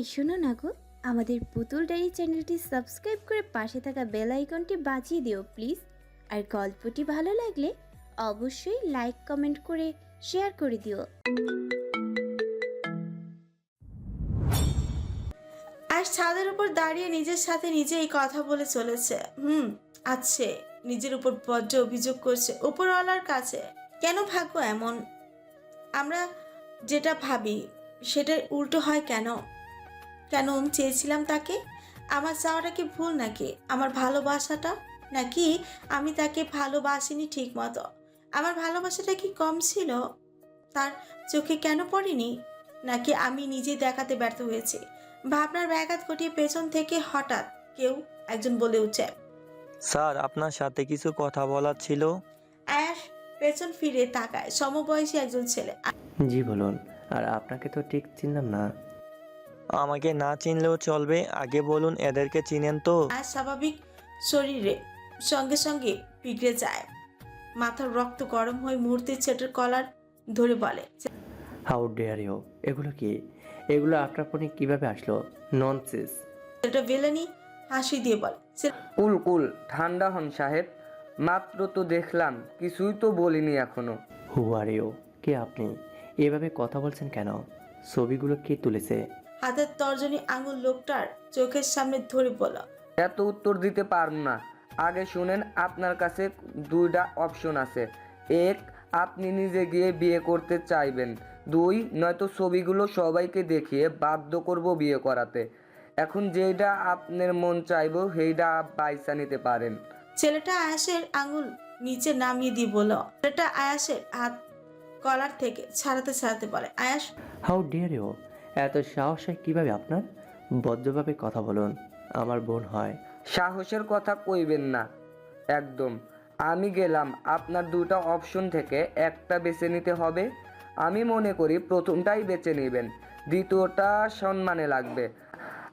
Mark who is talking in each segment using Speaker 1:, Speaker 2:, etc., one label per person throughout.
Speaker 1: এই শোনো না গো, আমাদের পুতুল ডায়েরি চ্যানেলটি সাবস্ক্রাইব করে পাশে থাকা বেল আইকনটি বাজিয়ে দিও প্লিজ। আর গল্পটি ভালো লাগলে অবশ্যই লাইক, কমেন্ট করে শেয়ার করে দিও।
Speaker 2: আর ছাদের উপর দাঁড়িয়ে নিজের সাথে নিজে এই কথা বলে চলেছে। হুম, আছে, নিজের উপর বড্ড অভিযোগ করছে, উপরওয়ালার কাছে। কেন ভাগ্য এমন? আমরা যেটা ভাবি সেটা উল্টো হয় কেন? কেন চেয়েছিলাম তাকে? আমার চাওয়াটা কি ভুল নাকি? আমার ভালোবাসাটা? নাকি আমি তাকে ভালোবাসিনি ঠিক মতো আমার ভালোবাসাটা কি কম ছিল? তার চোখে কেন পড়েনি? নাকি আমি নিজে দেখাতে ব্যর্থ হয়েছি? ভাবনার ব্যাঘাত ঘটিয়ে পেছন থেকে হঠাৎ কেউ একজন বলে উঠছে
Speaker 3: স্যার আপনার সাথে কিছু কথা বলার ছিল?
Speaker 2: আয়াস পেছন ফিরে তাকায়। সমবয়সী একজন ছেলে।
Speaker 4: জি বলুন। আর আপনাকে তো ঠিক চিনলাম না।
Speaker 3: আমাকে না চিনলেও চলবে। আগে বলুন এদেরকে চিনেন তো।
Speaker 2: আর স্বাভাবিক শরীরে সঙ্গে সঙ্গে পিগড়ে যায়। মাথার রক্ত গরম হয়ে মুহূর্তে ছেটের কলার ধরে বলে।
Speaker 4: হাউ ডেয়ার ইউ এগুলো কি? এগুলো আপনার ফোনে কীভাবে আসলো? ননসেস
Speaker 2: ছেলেটা বেলেনি হাসি দিয়ে বলে।
Speaker 5: কুল কুল ঠান্ডা হন সাহেব। মাত্র তো দেখলাম কিছুই তো বলিনি এখনও।
Speaker 4: হু আর ইউ কে আপনি? এভাবে কথা বলছেন কেন? ছবিগুলো কে তুলেছে?
Speaker 2: হাতের তর্জনী আঙুল লোকটার চোখের সামনে ধরে বলল
Speaker 5: এত উত্তর দিতে পারব না। আগে শুনেন আপনার কাছে দুইটা অপশন আছে। এক আপনি নিজে গিয়ে বিয়ে করতে চাইবেন। দুই নয়তো ছবিগুলো সবাইকে দেখিয়ে বাধ্য করব বিয়ে করাতে। এখন যেটা আপনার মন চাইব সেইটা বাইসা নিতে পারেন।
Speaker 2: ছেলেটা আয়াসের আঙুল নিচে নামিয়ে দিয়ে বলল ছেলেটা আয়াসের হাত কলার থেকে ছাড়াতে ছাড়াতে বলে আয়াস
Speaker 4: হাউ ডেয়ার ইউ এত সাহস হয় কীভাবে আপনার বজ্রভাবে কথা বলুন? আমার বোন হয়।
Speaker 5: সাহসের কথা কইবেন না। একদম। আমি গেলাম আপনার দুটো অপশন থেকে একটা বেছে নিতে হবে। আমি মনে করি প্রথমটাই বেছে নেবেন দ্বিতীয়টা সম্মানে লাগবে।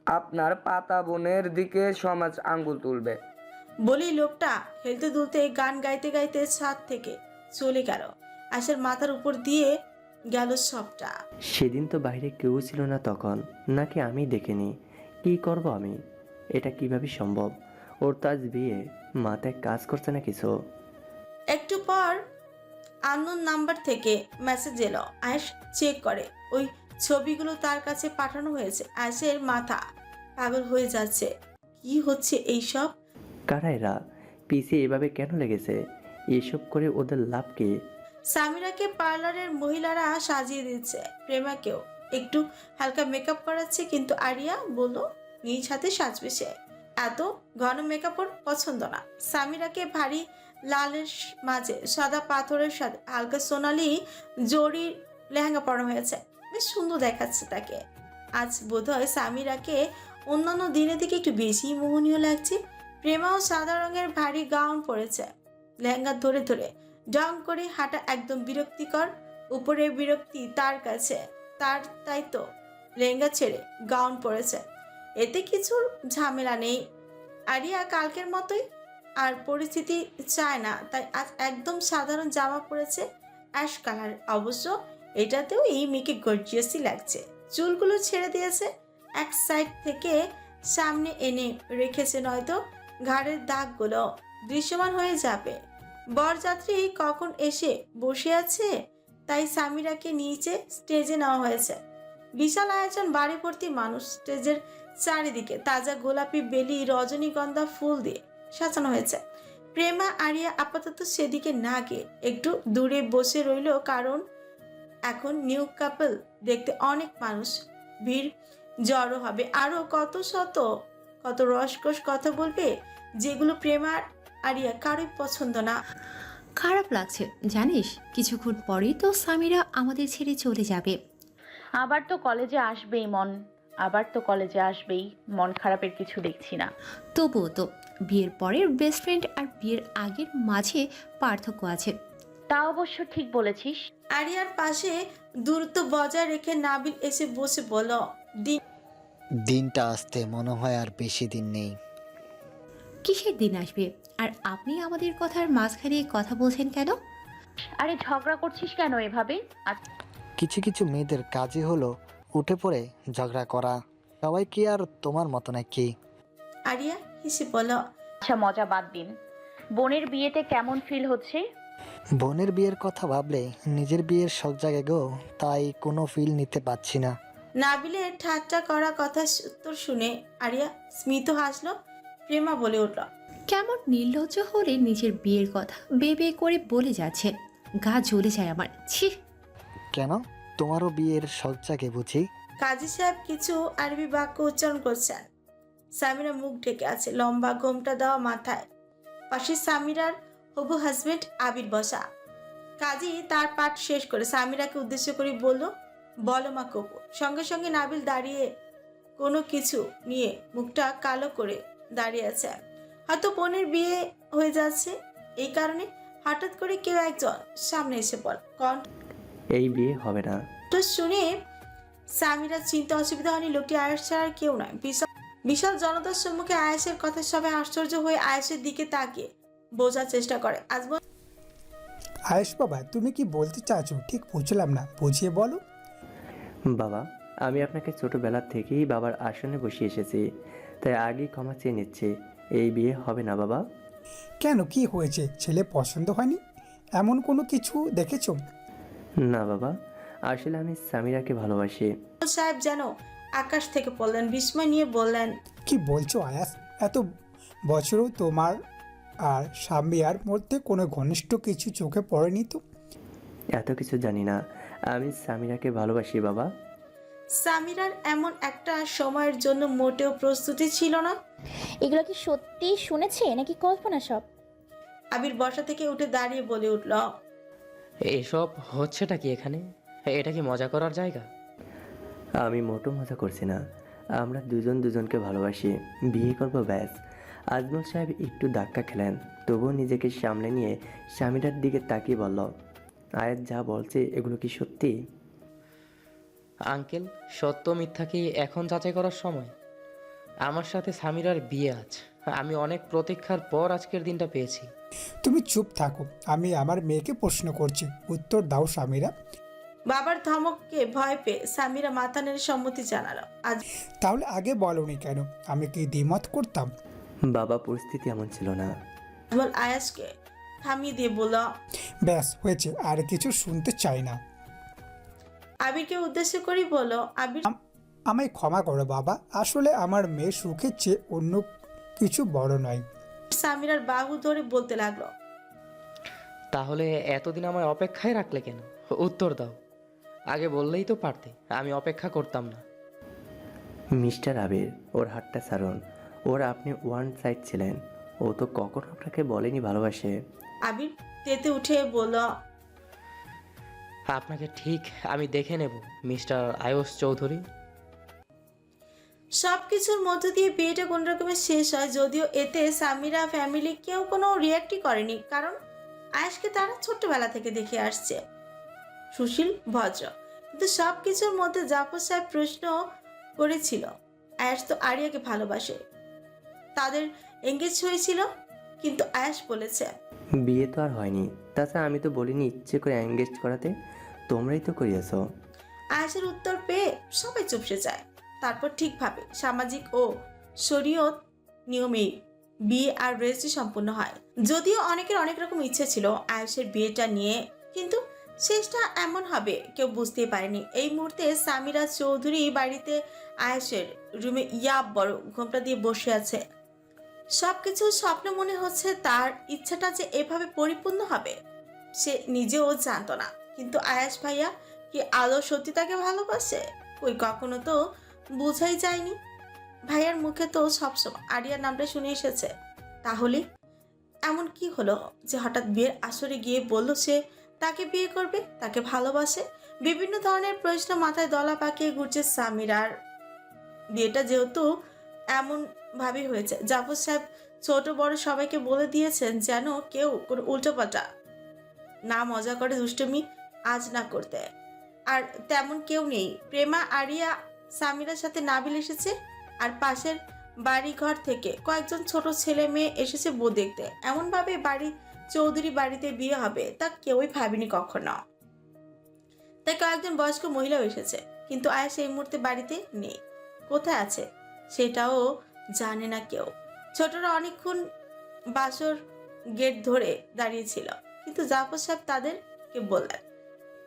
Speaker 5: আপনার পাতা বোনের দিকে সমাজ আঙ্গুল তুলবে।
Speaker 2: বলি লোকটা হেলতে দুলতে গান গাইতে গাইতে ছাদ থেকে চলে গেল। আয়াসের মাথার উপর দিয়ে গেল সবটা।
Speaker 4: সেদিন তো বাইরে কেউ ছিল না তখন নাকি আমি দেখিনি। কি করব আমি? এটা কীভাবে সম্ভব? ওর তো আজ বিয়ে মাথায় কাজ করছে না কিছু?
Speaker 2: একটু পর আননোন নাম্বার থেকে মেসেজ এলো আয়েশ চেক করে। ওই ছবিগুলো তার কাছে পাঠানো হয়েছে আয়েশের মাথা। পাগল হয়ে যাচ্ছে। কি হচ্ছে এইসব?
Speaker 4: কারা এরা? পিসি এভাবে কেন লেগেছে? এসব করে ওদের লাভ কি?
Speaker 2: সামিরাকে পার্লারের মহিলারা সাজিয়ে দিচ্ছে প্রেমাকেও। একটু হালকা মেকআপ করাচ্ছে কিন্তু আরিয়া বলল, নিজ হাতে সাজবে সে। এত ঘন মেকআপ ওর পছন্দ না। সামিরাকে ভারী লালের মাঝে সাদা পাথরের সাথে হালকা সোনালি জরির লেহেঙ্গা পরা হয়েছে। বেশ সুন্দর দেখাচ্ছে তাকে। আজ বোধহয় সামিরাকে অন্যান্য দিনের থেকে একটু বেশি মোহনীয় লাগছে। প্রেমাও সাদা রঙের ভারী গাউন পরেছে, লেহেঙ্গা ধরে ধরে ডং করে হাঁটা একদম বিরক্তিকর। উপরের বিরক্তি তার কাছে। তার তাই তো। লেহেঙ্গা ছেড়ে গাউন পরেছে। এতে কিছুর ঝামেলা নেই। আরিয়া কালকের মতোই আর পরিস্থিতি চায় না। তাই আজ একদম সাধারণ জামা পরেছে অ্যাশ কালার। অবশ্য এটাতেও এই মেয়েকে গর্জিয়াসই লাগছে। চুলগুলো ছেড়ে দিয়েছে। এক সাইড থেকে সামনে এনে রেখেছে নয়তো ঘাড়ের দাগগুলো। দৃশ্যমান হয়ে যাবে। বরযাত্রী কখন এসে বসে আছে? তাই সামিরাকে নিচে স্টেজে নেওয়া হয়েছে। বিশাল আয়োজন বাড়ি ভর্তি মানুষ স্টেজের চারিদিকে, তাজা গোলাপি বেলি, রজনীগন্ধা ফুল দিয়ে সাজানো হয়েছে। প্রেমা, আরিয়া আপাতত সেদিকে না গিয়ে একটু দূরে বসে রইল কারণ এখন নিউ কাপল দেখতে অনেক মানুষ। ভিড় জড়ো হবে। আরও কত শত, কত রসকস কথা বলবে, যেগুলো প্রেমার আরিয়া কারোই পছন্দ না।
Speaker 6: খারাপ লাগছে জানিস? কিছুক্ষণ পরেই তো সামিরা আমাদের ছেড়ে চলে যাবে।
Speaker 7: আবার তো কলেজে আসবেই মন। আবার তো কলেজে আসবেই মন খারাপের কিছু দেখছি না।
Speaker 6: তবুও তো বিয়ের পরের বেস্ট ফ্রেন্ড আর বিয়ের আগের মাঝে পার্থক্য আছে।
Speaker 7: তা অবশ্য ঠিক বলেছিস।
Speaker 2: আরিয়ার পাশে দূরত্ব বজায় রেখে নাবিল এসে বসে বলল দিন
Speaker 8: দিনটা আসতে মনে হয় আর বেশি দিন নেই।
Speaker 6: কিসের দিন আসবে? আর আপনি আমাদের কথার মাঝখানে কথা বলছেন কেন?
Speaker 7: আরে ঝগড়া করছিস কেন এভাবে? আচ্ছা
Speaker 8: কিছু কিছু মেয়েদের কাজই হলো উঠে পড়ে ঝগড়া করা। সবাই কি আর তোমার মতো নাকি?
Speaker 2: আরিয়া হেসে বলল
Speaker 7: আচ্ছা মজা বাদ দিন। বোনের বিয়েতে কেমন ফিল হচ্ছে?
Speaker 8: বোনের বিয়ের কথা ভাবলে নিজের বিয়ের শখ জাগে গো তাই কোনো ফিল নিতে পারছি না।
Speaker 2: নাবিলের ঠাট্টা করা কথা উত্তর শুনে আরিয়া স্মিত হাসলো প্রেমা বলে উঠল।
Speaker 6: কেমন নির্লজ্জ হলে নিজের বিয়ের কথা বে বে করে বলে যাচ্ছে। গা জ্বলে যায় আমার। ছি।
Speaker 8: কেন? তোমারও বিয়ের শখ জাগে বুঝি।
Speaker 2: কাজী সাহেব কিছু আরবি বাক্য উচ্চারণ করছেন। সামিরা মুখ ঢেকে আছে লম্বা ঘোমটা দেওয়া মাথায়। পাশে সামিরার হবু হাজবেন্ড আবির বসা। কাজী তার পাঠ শেষ করে সামিরাকে উদ্দেশ্য করে বলল বলো মা কপু। সঙ্গে সঙ্গে নাবিল দাঁড়িয়ে কোনো কিছু নিয়ে মুখটা কালো করে দাঁড়িয়ে আছে। হয়তো বোনের বিয়ে হয়ে যাচ্ছে। এই কারণে হঠাৎ করে কেউ একজন সামনে এসে পড় কণ্ঠ
Speaker 4: এই বিয়ে হবে না।
Speaker 2: তো শুনে সামিরার চিন্তা অসুবিধা হয়নি। লোকটি আয়েস ছাড়া আর কেউ নয়। বিশাল বিশাল জনতার সম্মুখে আয়েসের কথা সবাই আশ্চর্য হয়ে আয়েসের দিকে তাকিয়ে বোঝার চেষ্টা করে। আজমল
Speaker 9: আয়েশ বাবা তুমি কি বলতে চাচ্ছ ঠিক বুঝলাম না। বুঝিয়ে বলো।
Speaker 4: বাবা আমি আপনাকে ছোটবেলা থেকেই বাবার আসনে বসিয়ে এসেছি তাই আগেই ক্ষমা চেয়ে নিচ্ছি। এই বিয়ে হবে না বাবা।
Speaker 9: কেন? কি হয়েছে? ছেলে পছন্দ হয়নি? এমন কোনো কিছু দেখেছ?
Speaker 4: না বাবা। আসলে আমি সামিরাকে ভালোবাসি।
Speaker 2: সাহেব যেন আকাশ থেকে পড়লেন বিস্ময় নিয়ে বললেন
Speaker 9: কি বলছো আয়াস? এত বছরও তোমার আর স্বামীর মধ্যে কোনো ঘনিষ্ঠ কিছু চোখে পড়েনি তো?
Speaker 4: এত কিছু জানি না। আমি সামিরাকে ভালোবাসি বাবা।
Speaker 2: সামিরার এমন একটা সময়ের জন্য মোটেও প্রস্তুতি ছিল না।
Speaker 1: এগুলো কি সত্যি শুনেছে নাকি কল্পনা সব?
Speaker 2: আবির বসা থেকে উঠে দাঁড়িয়ে বলে উঠল
Speaker 10: এসব হচ্ছেটা কি এখানে? এটা কি মজা করার জায়গা?
Speaker 4: আমি মোটো মজা করছি না। আমরা দুজন দুজনকে ভালোবাসি। বিয়ে করব ব্যাস। আজমল সাহেব একটু ধাক্কা খেলেন তবুও নিজেকে সামলে নিয়ে স্বামীটার দিকে তাকিয়ে বলল আয়াত যা বলছে এগুলো কি সত্যি?
Speaker 10: আঙ্কেল সত্য মিথ্যা কি এখন যাচাই করার সময়? আমার সাথে সামিরার বিয়ে আছে আমি অনেক প্রতীক্ষার পর আজকের দিনটা পেয়েছি।
Speaker 9: তুমি চুপ থাকো আমি আমার মেয়েকে প্রশ্ন করছি। উত্তর দাও স্বামীরা
Speaker 2: বাবার ধমককে ভয় পেয়ে সামিরা মাথা নেড়ে সম্মতি জানালো। আজ
Speaker 9: তাহলে আগে বলনি কেন? আমি কি দ্বিমত করতাম?
Speaker 4: বাবা পরিস্থিতি এমন ছিল না।
Speaker 2: আয়াসকে থামিয়ে দিয়ে বলল
Speaker 9: ব্যাস হয়েছে আর কিছু শুনতে চাই না।
Speaker 2: আবিরকে উদ্দেশ্য করেই বলল আবির
Speaker 9: আমায় ক্ষমা করো বাবা আসলে আমার মেয়ে সুখের চেয়ে অন্য কিছু বড় নয়।
Speaker 2: সামিরার বাহু ধরে বলতে লাগল।
Speaker 10: তাহলে এতদিন আমায় অপেক্ষায় রাখলে কেন? উত্তর দাও। আগে বললেই তো পারতে আমি অপেক্ষা করতাম না।
Speaker 4: মিস্টার আবির ওর হাতটা ছাড়ুন। ওর আপনি ওয়ান সাইড ছিলেন। ও তো কখনো আপনাকে বলেনি ভালোবাসে।
Speaker 2: আবির তেতে উঠে বলল
Speaker 10: আপনাকে ঠিক আমি দেখে নেব মিস্টার আয়ুষ চৌধুরী।
Speaker 2: সব কিছুর মধ্য দিয়ে বিয়েটা কোন রকমে শেষ হয় যদিও এতে সামিরা ফ্যামিলি কেউ কোনো রিয়াক্টই করেনি কারণ আয়েশকে তারা ছোট্টবেলা থেকে দেখে আসছে। সুশীল ভদ্র। কিন্তু সব কিছুর মধ্যে জাফর সাহেব প্রশ্ন করেছিল আয়াস তো আরিয়াকে ভালোবাসে। তাদের এঙ্গেজ হয়েছিল কিন্তু আয়াস বলেছে
Speaker 4: বিয়ে তো আর হয়নি। তাছাড়া আমি তো বলিনি ইচ্ছে করে এঙ্গেজ করাতে। তোমরাই তো করিয়েছো।
Speaker 2: আয়াসের উত্তর পেয়ে সবাই চুপসে যায়। তারপর ঠিকভাবে সামাজিক ও শরীয়ত নিয়মেই বিয়ে আর রেজিস্ট্রি সম্পূর্ণ হয়। যদিও অনেকের অনেক রকম ইচ্ছে ছিল আয়ুষের বিয়েটা নিয়ে, কিন্তু শেষটা এমন হবে, কেউ বুঝতেই পারেনি। এই মুহূর্তে সামিরা চৌধুরী বাড়িতে আয়ুষের রুমে ইয়াব বড় ঘোমটা দিয়ে বসে আছে। সবকিছু স্বপ্ন মনে হচ্ছে তার ইচ্ছাটা যে এভাবে পরিপূর্ণ হবে, সে নিজেও জানতো না। কিন্তু আয়াস ভাইয়া কি আলো সত্যি তাকে ভালোবাসে? ওই কখনো তো বোঝাই যায়নি। ভাইয়ার মুখে তো সবসময় আরিয়ার নামটা শুনে এসেছে। তাহলে? এমন কি হলো যে হঠাৎ বিয়ের আসরে গিয়ে বলল সে তাকে বিয়ে করবে, তাকে ভালোবাসে? বিভিন্ন ধরনের প্রশ্ন মাথায় দলা পাকিয়ে ঘুরছে সামিরার বিয়েটা যেহেতু এমন ভাবে হয়েছে, জাফর সাহেব ছোট বড় সবাইকে বলে দিয়েছেন যেন কেউ কোনো উল্টোপাল্টা না মজা করে দুষ্টমি আজ না করতে। আর তেমন কেউ নেই। প্রেমা, আরিয়া, সামিরার সাথে নাবিল এসেছে। আর পাশের বাড়ি ঘর থেকে কয়েকজন ছোট ছেলে মেয়ে এসেছে বউ দেখতে। এমনভাবে বাড়ি চৌধুরী বাড়িতে বিয়ে হবে তা কেউই ভাবেনি কখনো। তাই কয়েকজন বয়স্ক মহিলাও এসেছে। কিন্তু আয়া সেই মুহূর্তে বাড়িতে নেই। কোথায় আছে? সেটাও জানে না কেউ। ছোটরা অনেকক্ষণ বাসর গেট ধরে দাঁড়িয়েছিল কিন্তু জাফর সাহেব তাদেরকে বললেন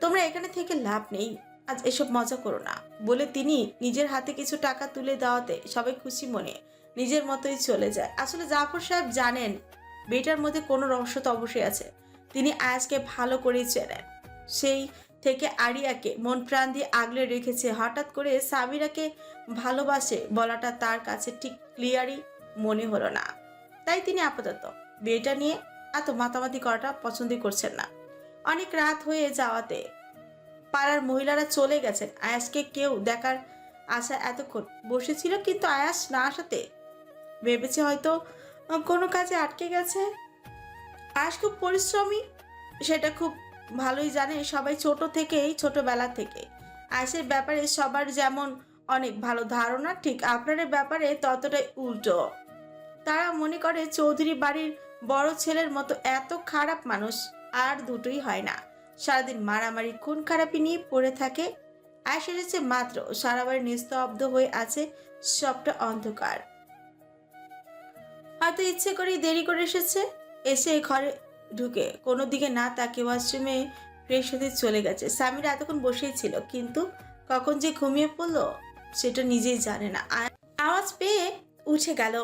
Speaker 2: তোমরা এখানে থেকে লাভ নেই। আজ এসব মজা করো না। বলে তিনি নিজের হাতে কিছু টাকা তুলে দেওয়াতে সবাই খুশি মনে নিজের মতোই চলে যায়। আসলে জাফর সাহেব জানেন বেটার মধ্যে কোনো রহস্য তো অবশ্যই আছে। তিনি আয়াজকে ভালো করেই চেনেন। সেই থেকে আরিয়াকে মন প্রাণ দিয়ে আগলে রেখেছে। হঠাৎ করে সাবিরাকে ভালোবাসে বলাটা তার কাছে ঠিক ক্লিয়ারই মনে হলো না। তাই তিনি আপাতত বিয়েটা নিয়ে এত মাতামাতি করাটা পছন্দই করছেন না। অনেক রাত হয়ে যাওয়াতে। পাড়ার মহিলারা চলে গেছেন। আয়াসকে কেউ দেখার আশা এতক্ষণ বসেছিল, কিন্তু আয়াস না আসাতে ভেবেছে হয়তো কোনো কাজে আটকে গেছে। আয়াস খুব পরিশ্রমী, সেটা খুব ভালোই জানে সবাই ছোট থেকেই, ছোটবেলা থেকে। আয়াসের ব্যাপারে সবার যেমন অনেক ভালো ধারণা, ঠিক আপনাদের ব্যাপারে ততটাই উল্টো। তারা মনে করে চৌধুরী বাড়ির বড় ছেলের মতো এত খারাপ মানুষ। আর দুটোই হয় না। সারাদিন মারামারি, খুন খারাপি নিয়ে পড়ে থাকে। আয়াস এসেছে মাত্র, সারা বাড়ি নিস্তব্ধ হয়ে আছে সবটা অন্ধকার। হয়তো ইচ্ছে করেই দেরি করে এসেছে। এসে ঘরে ঢুকে কোনো দিকে না তাকে ওয়াশরুমে ফ্রেশ হতে চলে গেছে। স্বামীরা এতক্ষণ বসেই ছিল, কিন্তু কখন যে ঘুমিয়ে পড়ল সেটা নিজেই জানে না। আওয়াজ পেয়ে উঠে গেল।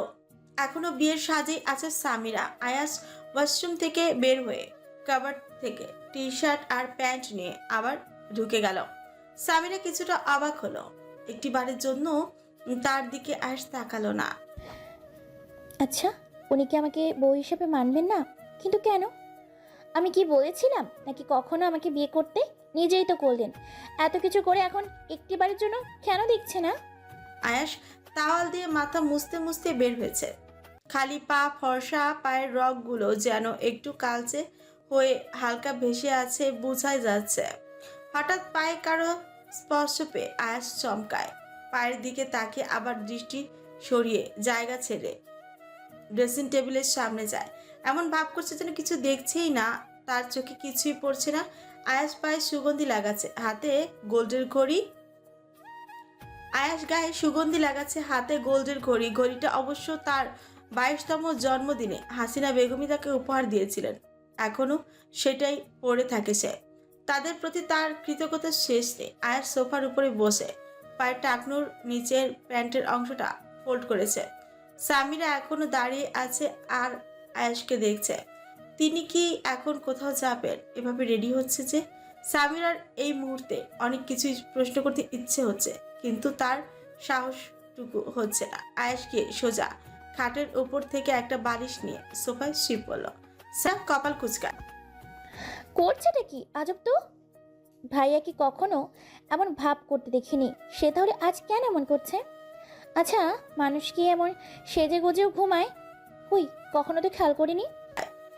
Speaker 2: এখনও বিয়ের সাজেই আছে সামিরা। আয়াস ওয়াশরুম থেকে বের হয়ে কাবার থেকে টি শার্ট আর প্যান্ট নিয়ে আবার ঢুকে গেল। সামিরা কিছুটা অবাক হলো। একটি বারের জন্য তার দিকে আয়াস তাকালো না।
Speaker 1: আচ্ছা উনি কি আমাকে বউ হিসেবে মানবেন না? কিন্তু কেন? আমি কি বলেছিলাম? নাকি কখনো আমাকে বিয়ে করতে? নিজেই তো করলেন। এত কিছু করে এখন একটি একটিবারের জন্য কেন দেখছে না?
Speaker 2: আয়াস তাওয়াল দিয়ে মাথা মুছতে মুছতে বের হয়েছে। খালি পা ফর্সা পায়ের রগগুলো যেন একটু কালচে হয়ে হালকা ভেসে আছে, বোঝাই যাচ্ছে। হঠাৎ পায়ে কারও স্পর্শ পেয়ে আয়াস চমকায়। পায়ের দিকে তাকে আবার দৃষ্টি সরিয়ে জায়গা ছেড়ে ড্রেসিং টেবিলের সামনে যায়। এমন ভাব করছে যেন কিছু দেখছেই না, তার চোখে কিছুই পড়ছে না। আয়াস পায়ে সুগন্ধি লাগাচ্ছে, হাতে গোল্ডের ঘড়ি। আয়াস গায়ে সুগন্ধি লাগাচ্ছে, হাতে গোল্ডের ঘড়ি। ঘড়িটা অবশ্য তার বাইশতম জন্মদিনে হাসিনা বেগমই তাকে উপহার দিয়েছিলেন। এখনও সেটাই পড়ে থাকে সে। তাদের প্রতি তার কৃতজ্ঞতা শেষ নেই। আয়াস সোফার উপরে বসে পায়ের টাকনুর নিচের প্যান্টের অংশটা ফোল্ড করেছে। সামিরা এখনও দাঁড়িয়ে আছে আর আয়াসকে দেখছে। তিনি কি এখন কোথাও যাবেন? এভাবে রেডি হচ্ছে যে? সামিরার এই মুহূর্তে অনেক কিছুই প্রশ্ন করতে ইচ্ছে হচ্ছে, কিন্তু তার সাহসটুকু হচ্ছে না। আয়াসকে সোজা খাটের উপর থেকে একটা বালিশ নিয়ে সোফায় শুয়ে পড়ল স্যার কপাল কুচকা
Speaker 1: করছেটা কি? আজব তো। ভাইয়া কি কখনো এমন ভাব করতে দেখিনি? সে তাহলে আজ কেন এমন করছে? আচ্ছা মানুষ কি এমন সেজে গুজেও ঘুমায়? হুই কখনো তো খেয়াল করিনি।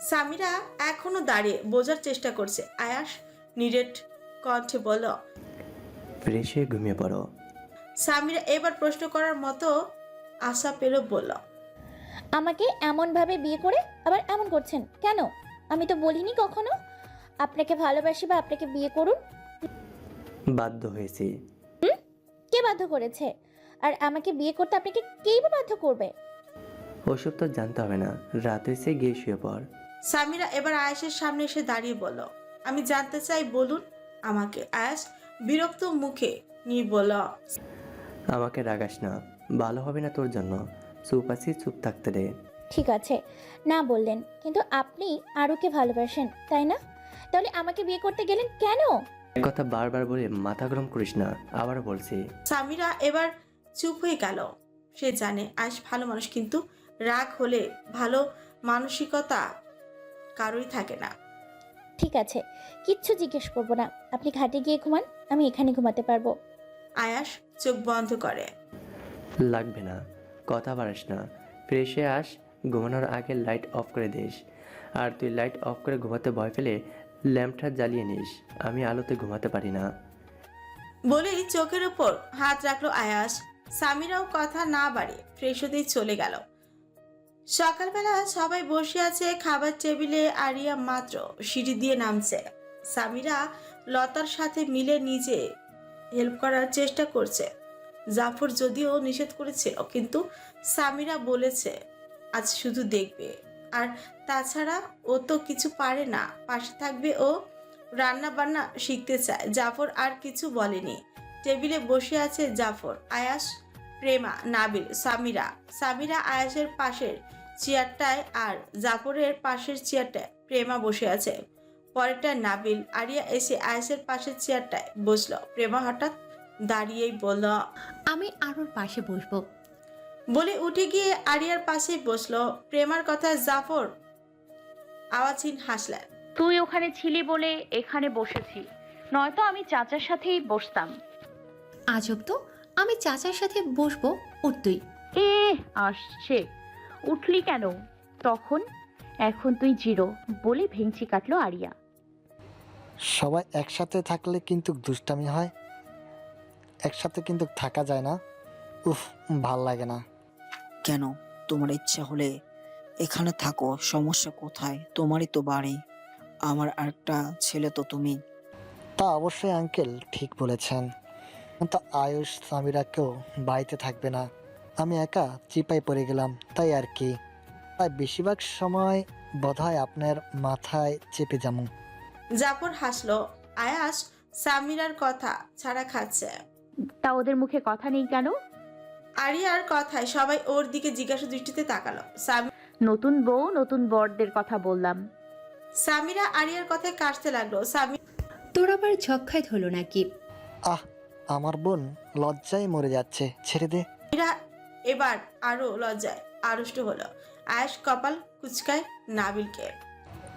Speaker 2: সামিরা এখনও দাঁড়িয়ে বোঝার চেষ্টা করছে। আয়াস নিরেট কণ্ঠে বলল
Speaker 4: ফ্রেশ হয়ে ঘুমিয়ে পড়ো।
Speaker 2: সামিরা এবার প্রশ্ন করার মতো আশা পেল বলল
Speaker 1: আমাকে এমনভাবে বিয়ে করে আবার এমন করছেন কেন? আমি তো বলিনি কখনো। আপনাকে ভালোবাসি বা আপনাকে বিয়ে করুন।
Speaker 4: বাধ্য হয়েছি।
Speaker 1: কে বাধ্য করেছে? আর আমাকে বিয়ে করতে আপনাকে কেই বা বাধ্য করবে?
Speaker 4: ওসব তো জানতে হবে না। রাত হয়েছে গিয়ে শুয়ে পড়।
Speaker 2: সামিরা এবার আয়াসের সামনে এসে দাঁড়িয়ে বলো আমি জানতে চাই বলুন আমাকে। আয়াস বিরক্ত মুখে নিয়ে বলো
Speaker 4: আমাকে রাগাস না। ভালো হবে না তোর জন্য। চুপ আছি চুপ থাকতে দে।
Speaker 1: ঠিক আছে। না বললেন কিন্তু আপনি আরুকে ভালোবাসেন তাই না? তাহলে আমাকে বিয়ে করতে গেলেন কেন?
Speaker 4: এক কথা বারবার বলে মাথা গরম করিস না আবার বলছি।
Speaker 2: সামিরা এবার চুপ হয়ে গেল। সে জানে আজ ভালো মানুষ কিন্তু রাগ হলে ভালো মানসিকতা কারোই থাকে না।
Speaker 1: ঠিক আছে কিচ্ছু জিজ্ঞেস করব না। আপনি ঘাটে গিয়ে ঘুমান আমি এখানে ঘুমাতে পারব।
Speaker 2: আয়াস চোখ বন্ধ করে।
Speaker 4: লাগবে না। কথা বাড়াস না। ফ্রেশে আস, ঘুমানোর আগে লাইট অফ করে দিস। আর তুই লাইট অফ করে ঘুমাতে ভয় পেলে ল্যাম্পটা জ্বালিয়ে নিস। আমি আলোতে ঘুমাতে পারি না।
Speaker 2: বলেই চোখের উপর হাত রাখল আয়াস। সামিরাও কথা না বাড়ে ফ্রেশ হতেই চলে গেল। সকালবেলা সবাই বসে আছে খাবার টেবিলে, আরিয়া মাত্র সিঁড়ি দিয়ে নামছে। সামিরা লতার সাথে মিলে নিজে হেল্প করার চেষ্টা করছে। জাফর যদিও নিষেধ করেছিল কিন্তু সামিরা বলেছে, আজ শুধু দেখবে। আর তাছাড়া ও তো কিছু পারে না, পাশে থাকবে ও রান্না বান্না শিখতে চায়। জাফর আর কিছু বলেনি। টেবিলে বসে আছে জাফর, আয়াস, প্রেমা, নাবিল, সামিরা। সামিরা আয়াসের পাশের চেয়ারটায় আর জাফরের পাশের চেয়ারটায় প্রেমা বসে আছে। পরেরটা নাবিল। আরিয়া এসে আয়াসের পাশের চেয়ারটায় বসল। প্রেমা হঠাৎ দাঁড়িয়েই বলল
Speaker 6: আমি আরোর পাশে বসবো।
Speaker 2: বলে উঠে গিয়ে আরিয়ার পাশে বসল। প্রেমার কথা জাফর আওয়াজহীন হাসলেন।
Speaker 7: তুই ওখানে ছিলি বলে এখানে বসেছি। নয়তো আমি চাচার সাথেই বসতাম।
Speaker 6: আজব তো আমি চাচার সাথে বসবো উঠতুই।
Speaker 7: এ আসছে। উঠলি কেন? তখন? এখন তুই জিরো বলে ভেঙচি কাটলো আরিয়া।
Speaker 8: সবাই একসাথে থাকলে কিন্তু দুষ্টামি হয়। একসাথে কিন্তু থাকা যায় না। উফ ভালো লাগে না।
Speaker 11: কেন? তোমার ইচ্ছা হলে এখানে থাকো সমস্যা কোথায়? তোমারই তো বাড়ি। আমার আরেকটা ছেলে তো তুমি।
Speaker 8: তা অবশ্যই আঙ্কেল ঠিক বলেছেন। তো আয়ুষ স্বামীরা সামিরাকেও বাড়িতে থাকবে না। আমি একা চিপাই পড়ে গেলাম তাই আর কি। তাই বেশিরভাগ সময় বোধহয় আপনার মাথায় চেপে যাব।
Speaker 2: জাফর হাসলো। আয়াস সামিরার কথা ছাড়া খাচ্ছে।
Speaker 7: তা ওদের মুখে কথা নেই কেন?
Speaker 2: আরিয়ার কথায় সবাই ওর দিকে জিজ্ঞাসা দৃষ্টিতে তাকালো। সামি-
Speaker 7: নতুন বউ নতুন বরদের কথা বললাম।
Speaker 2: সামিরা আরিয়ার কথায় কাশতে লাগল। সামি
Speaker 6: তোর আবার ঝক্ষায় হলো নাকি?
Speaker 8: আহ আমার বোন লজ্জায় মরে যাচ্ছে ছেড়ে দে।
Speaker 2: মীরা এবার আরও লজ্জায় আড়ষ্ট হলো। আয়াস কপাল কুচকায় নাবিলকে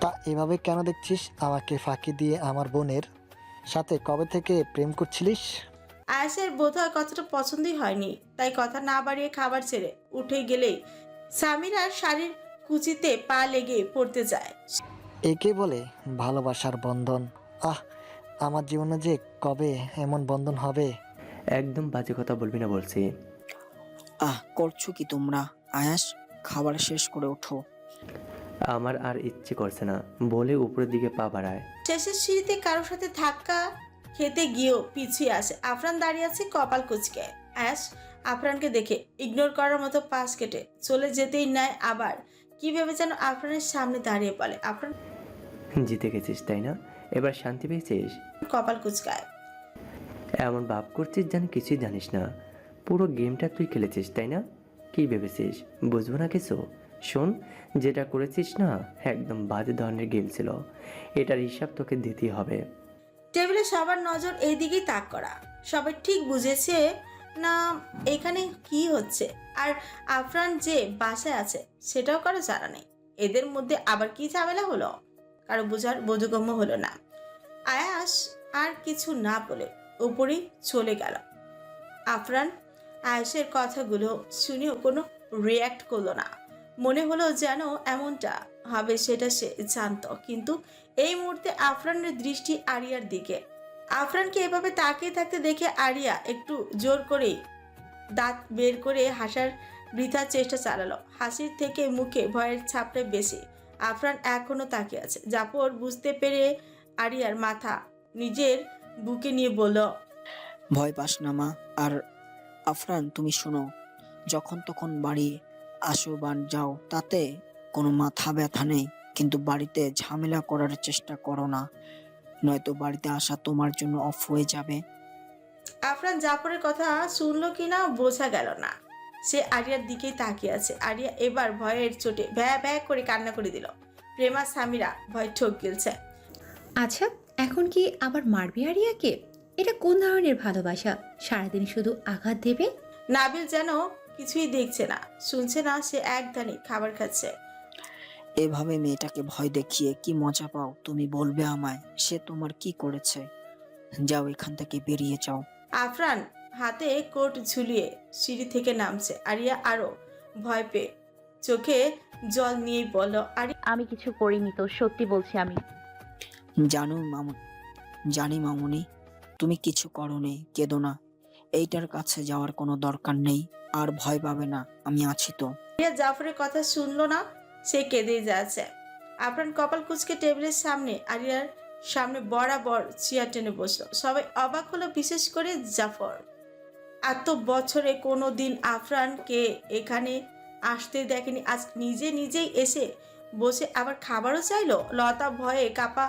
Speaker 8: তা এভাবে কেন দেখছিস আমাকে ফাঁকি দিয়ে আমার বোনের সাথে কবে থেকে প্রেম করছিলিস?
Speaker 2: আয়াসের বোধ হয় কথাটা পছন্দই হয়নি। তাই কথা না বাড়িয়ে খাবার ছেড়ে উঠে গেলেই সামিরার শাড়ির কুচিতে পা লেগে পড়তে যায়।
Speaker 8: একে বলে ভালোবাসার বন্ধন। আহ আমার জীবনে যে কবে এমন বন্ধন হবে?
Speaker 4: একদম বাজে কথা বলবি না বলছি।
Speaker 11: আহ করছ কি তোমরা? আয়াস খাবার শেষ করে ওঠো।
Speaker 4: আমার আর ইচ্ছে করছে না। বলে উপরের দিকে পা বাড়ায়।
Speaker 2: শেষের সিঁড়িতে কারোর সাথে ধাক্কা খেতে গিয়েও পিছিয়ে আসে। আফরান দাঁড়িয়ে আছে কপাল কুচকে। অ্যাশ আফরানকে দেখে ইগনোর করার মতো পাশ কেটে চলে যেতেই নেয় আবার। কি ভেবে যেন আফরানের সামনে দাঁড়িয়ে পড়ে। আফরান
Speaker 4: জিতে গেছিস তাই না? এবার শান্তি পেয়েছিস?
Speaker 2: কপাল কুচকায়।
Speaker 4: এমন ভাব করছিস যেন কিছুই জানিস না। পুরো গেমটা তুই খেলেছিস তাই না? কি ভেবেছিস? বুঝব না কিছু? শোন যেটা করেছিস না একদম বাজে ধরনের গেম ছিল। এটার হিসাব তোকে দিতেই হবে।
Speaker 2: টেবিলে সবার নজর এই দিকেই তাক করা। সবাই ঠিক বুঝেছে না এখানে কি হচ্ছে। আর আফরান যে বাসায় আছে, সেটাও কারও জানা নেই। এদের মধ্যে আবার কি ঝামেলা হলো? কারও বোঝার বোধগম্য হলো না। আয়াস আর কিছু না বলে উপরেই চলে গেল। আফরান আয়াসের কথাগুলো শুনেও কোনো রিয়্যাক্ট করল না। মনে হলো যেন এমনটা হবে সেটা সে জানতো। কিন্তু এই মুহূর্তে আফরানের দৃষ্টি আরিয়ার দিকে। আফরানকে এভাবে তাকিয়ে থাকতে দেখে আরিয়া একটু জোর করেই দাঁত বের করে হাসার বৃথা চেষ্টা চালালো। হাসির থেকে মুখে ভয়ের ছাপটা বেশি। আফরান এখনও তাকিয়ে আছে। জাফর বুঝতে পেরে আরিয়ার মাথা নিজের বুকে নিয়ে বলল,
Speaker 11: ভয় পাস না মা। আর আফরান, তুমি শোনো, যখন তখন বাড়ি আসো বা যাও, তাতে কোনো মাথা ব্যথা নেই কিন্তু বাড়িতে ঝামেলা করার চেষ্টা করো না। নয়তো বাড়িতে আসা তোমার জন্য অফ হয়ে যাবে।
Speaker 2: আফরান জাফরের কথা শুনলো কিনা বোঝা গেল না। সে আরিয়ার দিকেই তাকিয়ে আছে। আরিয়া এবার ভয়ের চোটে ভ্যা ভ্যা করে কান্না করে দিল। প্রেমা সামিরা ভয় ঠক গেলছে।
Speaker 6: আচ্ছা এখন কি আবার মারবি আরিয়াকে? এটা কোন ধরনের ভালোবাসা? সারাদিন শুধু আঘাত দেবে?
Speaker 2: নাবিল যেন কিছুই দেখছে না। শুনছে না সে এক ধানে খাবার খাচ্ছে।
Speaker 11: এভাবে মেয়েটাকে ভয় দেখিয়ে কি মজা পাও তুমি বলবে আমায় সে তোমার কি করেছে? যাও এখান থেকে বেরিয়ে যাও।
Speaker 2: আফরান হাতে কোট ঝুলিয়ে সিঁড়ি থেকে নামছে আরিয়া আরও ভয় পেয়ে চোখে জল নিয়েই বলল আরিয়া
Speaker 7: আমি কিছু করিনি তো সত্যি বলছি আমি।
Speaker 11: জানো মামু জানি মামুনি তুমি কিছু করো করনি কেঁদো না। এইটার কাছে যাওয়ার কোনো দরকার নেই আর ভয় পাবে না আমি আছি তো।
Speaker 2: জাফরের কথা শুনলো না সে কেঁদেই যাচ্ছে। আফরান কপাল কুচকে টেবিলের সামনে, আরিয়ার সামনে বরাবর চেয়ার টেনে বসল। সবাই অবাক হলো, বিশেষ করে জাফর। এত বছরে কোনো দিন আফরানকে এখানে আসতে দেখেনি। আজ নিজে নিজেই এসে বসে আবার খাবারও চাইলো। লতা ভয়ে কাপা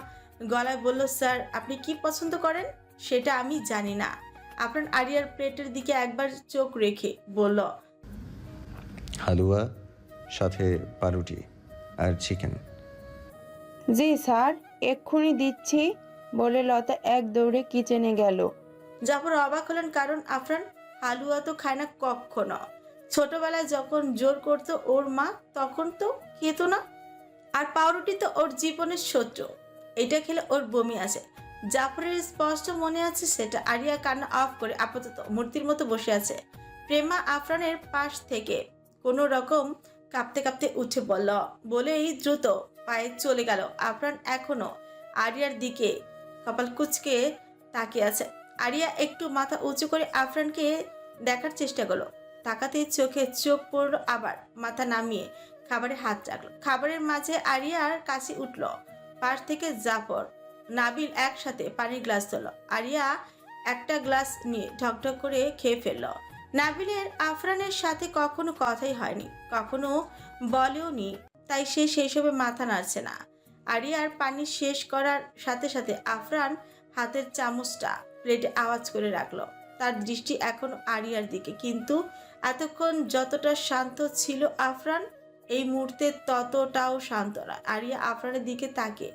Speaker 2: গলায় বলল, স্যার, আপনি কি পছন্দ করেন? সেটা আমি জানি না। আপনার আরিয়ার প্লেটের দিকে একবার চোখ রেখে বলল,
Speaker 12: হালুয়া সাথে পাউরুটি আর চিকেন
Speaker 13: জি স্যার এক্ষুনি দিচ্ছি বলে লতা এক দৌড়ে কিচেনে গেল।
Speaker 2: জাফর অবাক হলেন কারণ আফরান হালুয়া তো খায় না কখনো। ছোটবেলায় যখন জোর করতো ওর মা তখন তো খেত না। আর পাউরুটি তো ওর জীবনের শত্রু। এটা খেলে ওর বমি আসে। জাফরের স্পষ্ট মনে আছে সেটা। আরিয়া কান্না অফ করে আপাতত মূর্তির মতো বসে আছে। প্রেমা আফরানের পাশ থেকে কোনো রকম কাঁপতে কাঁপতে উঠে বলল, বলেই দ্রুত পায়ে চলে গেল আফরান এখনও আরিয়ার দিকে। কপাল কুচকে তাকিয়ে আছে। আরিয়া একটু মাথা উঁচু করে আফরানকে দেখার চেষ্টা করল। তাকাতে চোখে চোখ পড়ল আবার, মাথা নামিয়ে খাবারে হাত রাখল। খাবারের মাঝে আরিয়ার কাছে উঠল পাশ থেকে জাফর, নাবিল একসাথে পানির গ্লাস তোলো আরিয়া একটা গ্লাস নিয়ে ঢকঢক করে খেয়ে ফেলল। নাবিলের আফরানের সাথে কখনো কথাই হয়নি, কখনো বলেও নি, তাই সে সেই সবে মাথা নাড়ছে না। আরিয়ার পানি শেষ করার সাথে সাথে আফরান হাতের চামচটা প্লেটে আওয়াজ করে রাখল। তার দৃষ্টি এখন আরিয়ার দিকে, কিন্তু এতক্ষণ যতটা শান্ত ছিল আফরান, এই মুহূর্তে ততটাও শান্ত না। আরিয়া আফরানের দিকে তাকে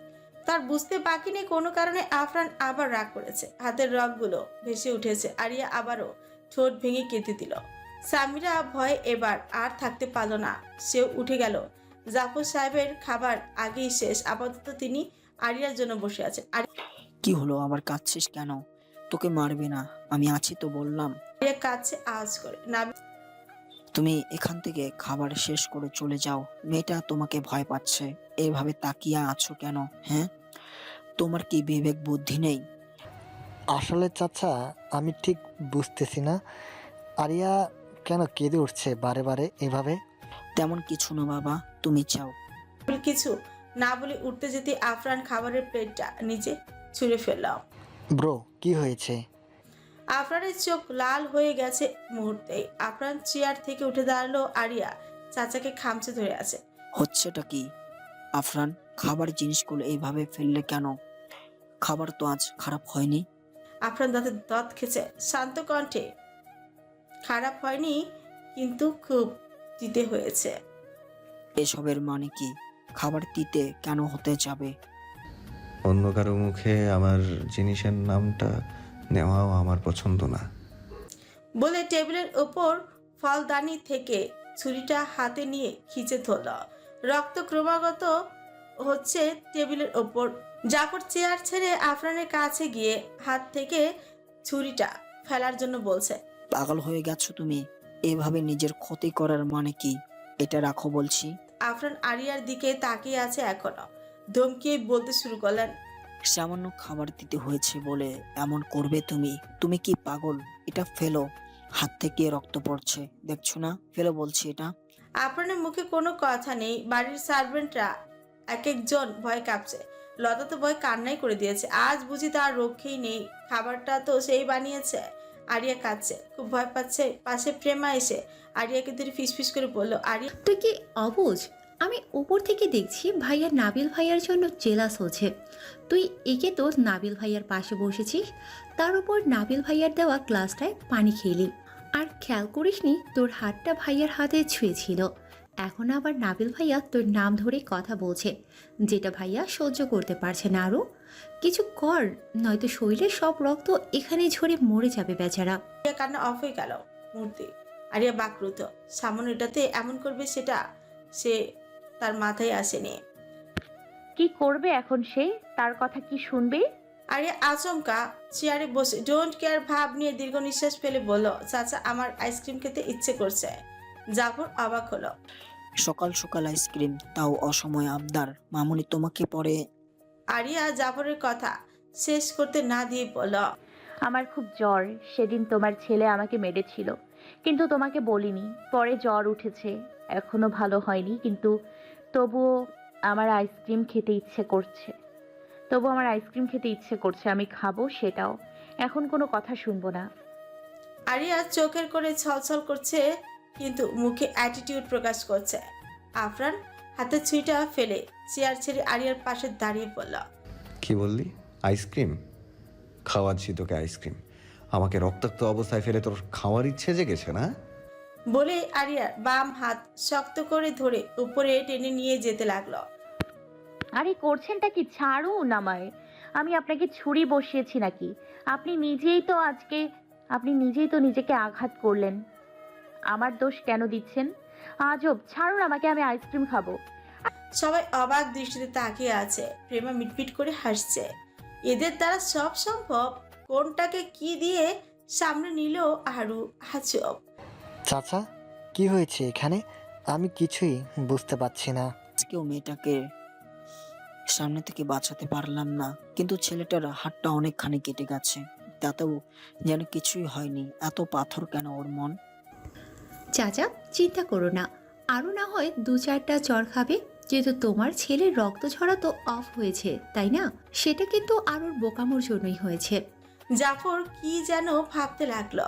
Speaker 2: তার বুঝতে বাকি নেই কোনো কারণে আফরান আবার রাগ করেছে। হাতের রগগুলো ভেসে উঠেছে। আরিয়া আবারও ঠোঁট ভেঙে কেঁদে দিল। সামিরা ভয়ে এবার আর থাকতে পারল না। সেও উঠে গেল। জাফর সাহেবের খাবার আগেই শেষ। আপাতত তিনি আরিয়ার জন্য বসে আছেন।
Speaker 11: আর কি হলো? আবার কাঁদছিস কেন? তোকে মারবে না। আমি আছি তো বললাম।
Speaker 2: আরিয়া কাছে আওয়াজ করে। না
Speaker 11: তুমি এখান থেকে খাবার শেষ করে চলে যাও। মেয়েটা তোমাকে ভয় পাচ্ছে। এভাবে তাকিয়ে আছো কেন? হ্যাঁ? তোমার কি বিবেক বুদ্ধি নেই?
Speaker 8: আসলে চাচা আমি ঠিক বুঝতেছি না। আরিয়া কেন কেঁদে উঠছে বারে বারে এভাবে?
Speaker 11: তেমন কিছু না বাবা তুমি চাও।
Speaker 2: বলে কিছু না বলে উঠতে যেতে আফরান খাবারের প্লেটটা নিচে ছুঁড়ে ফেললাম।
Speaker 8: ব্রো কি হয়েছে?
Speaker 2: আফরানের চোখ লাল হয়ে গেছে মুহূর্তে আফরান চেয়ার থেকে উঠে দাঁড়াল আরিয়া। চাচাকে খামচে ধরে আছে।
Speaker 11: হচ্ছেটা কি? আফরান খাবার জিনিসগুলো এইভাবে ফেললে কেন? খাবার তো আজ খারাপ হয়নি।
Speaker 2: আফরান দাঁতে দাঁত খেছে শান্ত কণ্ঠে খারাপ হয়নি কিন্তু খুব দিতে হয়েছে।
Speaker 11: এসবের মানে কি? খাবার দিতে কেন হতে যাবে?
Speaker 12: অন্য কারও মুখে আমার জিনিসের নামটা নেওয়াও আমার পছন্দ না।
Speaker 2: বলে টেবিলের ওপর ফলদানি থেকে ছুরিটা হাতে নিয়ে খিচে ধরল। রক্ত ক্রমাগত হচ্ছে টেবিলের ওপর জাফর চেয়ার ছেড়ে আফরানের কাছে গিয়ে হাত থেকে ছুরিটা ফেলার জন্য বলছে
Speaker 11: পাগল হয়ে গেছো তুমি। এভাবে নিজের ক্ষতি করার মানে কি? এটা রাখো বলছি।
Speaker 2: আফরান আরিয়ার দিকে তাকিয়ে আছে এখনও। ধমকিয়ে বলতে শুরু করলেন
Speaker 11: সামান্য খাবার দিতে হয়েছে বলে এমন করবে তুমি। তুমি কি পাগল? এটা ফেলো। হাত থেকে রক্ত পড়ছে। দেখছ না? ফেলো বলছি এটা।
Speaker 2: আফরানের মুখে কোনো কথা নেই। বাড়ির সার্ভেন্টরা এক একজন ভয় কাঁপছে। লতা তো ভয় কান্নাই করে দিয়েছে। আজ বুঝি তার রক্ষেই নেই। খাবারটা তো সেই বানিয়েছে। আরিয়া কাঁদছে। খুব ভয় পাচ্ছে। পাশে প্রেমা এসে আরিয়াকে ধরে ফিসফিস করে বলল, আরিয়া
Speaker 6: তুই কি অবুঝ? আমি উপর থেকে দেখছি ভাইয়া নাবিল ভাইয়ার জন্য জেলাস হচ্ছে। তুই একে তো নাবিল ভাইয়ার পাশে বসেছিস। তার উপর নাবিল ভাইয়ার দেওয়া গ্লাসটায় পানি খেলি। আর খেয়াল করিসনি তোর হাতটা ভাইয়ার হাতে ছুঁয়েছিল। এখন আবার নাবিল ভাইয়া তোর নাম ধরে কথা বলছে যেটা ভাইয়া সহ্য করতে পারছে না আরও কিছু কর নয়তো শরীরের সব রক্ত এখানে ঝরে মরে যাবে বেচারা।
Speaker 2: কান্না অফ হয়ে গেল মূর্তি। আরিয়া বাকরুত সামান্যটাতে এমন করবে সেটা সে তার মাথায় আসেনি।
Speaker 7: কি করবে এখন সে? তার কথা কি শুনবে?
Speaker 2: আরে আচমকা চেয়ারে বসে ডোন্ট কেয়ার ভাব নিয়ে দীর্ঘ নিঃশ্বাস ফেলে বলল চাচা আমার আইসক্রিম খেতে ইচ্ছে করছে। জাফর অবাক হলো।
Speaker 11: সকাল সকাল আইসক্রিম তাও অসময় আবদার। মামুনি তোমাকে পরে
Speaker 2: আরিয়া জাফরের কথা শেষ করতে না দিয়ে বলল
Speaker 7: আমার খুব জ্বর সেদিন তোমার ছেলে আমাকে মেরেছিল। কিন্তু তোমাকে বলিনি পরে জ্বর উঠেছে। এখনও ভালো হয়নি কিন্তু তবুও আমার আইসক্রিম খেতে ইচ্ছে করছে। তবু আমার আইসক্রিম খেতে ইচ্ছে করছে আমি খাব সেটাও। এখন কোনো কথা শুনব না।
Speaker 2: আরিয়া চোখের করে ছলছল করছে কিন্তু মুখে অ্যাটিটিউড প্রকাশ করছে। আফরান হাতে ছুঁইটা ফেলে চেয়ার ছেড়ে আরিয়ার পাশে দাঁড়িয়ে পড়ল
Speaker 12: কি বললি? আইসক্রিম খাওয়াচ্ছি তোকে আইসক্রিম আমাকে রক্তাক্ত অবস্থায় ফেলে তোর খাওয়ার ইচ্ছে জেগেছে না?
Speaker 2: বলে আরিয়ার বাম হাত শক্ত করে ধরে উপরে টেনে নিয়ে যেতে লাগল।
Speaker 7: আরে করছেনটা কি? ছাড়ুন আমায়। আমি আপনাকে ছুরি বসিয়েছি নাকি? আপনি নিজেই তো আজকে আপনি নিজেই তো নিজেকে আঘাত করলেন। আমার দোষ কেন দিচ্ছেন? আজব ছাড়ুন আমাকে আমি আইসক্রিম খাব।
Speaker 2: সবাই অবাক দৃষ্টিতে তাকিয়ে আছে। প্রেমা মিটমিট করে হাসছে। এদের দ্বারা সব সম্ভব? কোনটাকে কি দিয়ে সামনে নিল আরু? আজব।
Speaker 8: চাচা কি হয়েছে এখানে? আমি কিছুই বুঝতে পারছি না।
Speaker 11: আজকেও মেয়েটাকে সামনে থেকে বাঁচাতে পারলাম না। কিন্তু ছেলেটার হাতটা অনেকখানি কেটে গেছে। তাতেও যেন কিছুই হয়নি। এত পাথর কেন ওর মন?
Speaker 6: চাচা, চিন্তা করো না। আরও না হয় দু চারটা চর খাবে, যেহেতু তোমার ছেলের রক্ত ঝরা তো অফ হয়েছে, তাই না? সেটা কিন্তু আরোর বোকামোর জন্যই হয়েছে।
Speaker 2: জাফর কি যেন ভাবতে লাগল।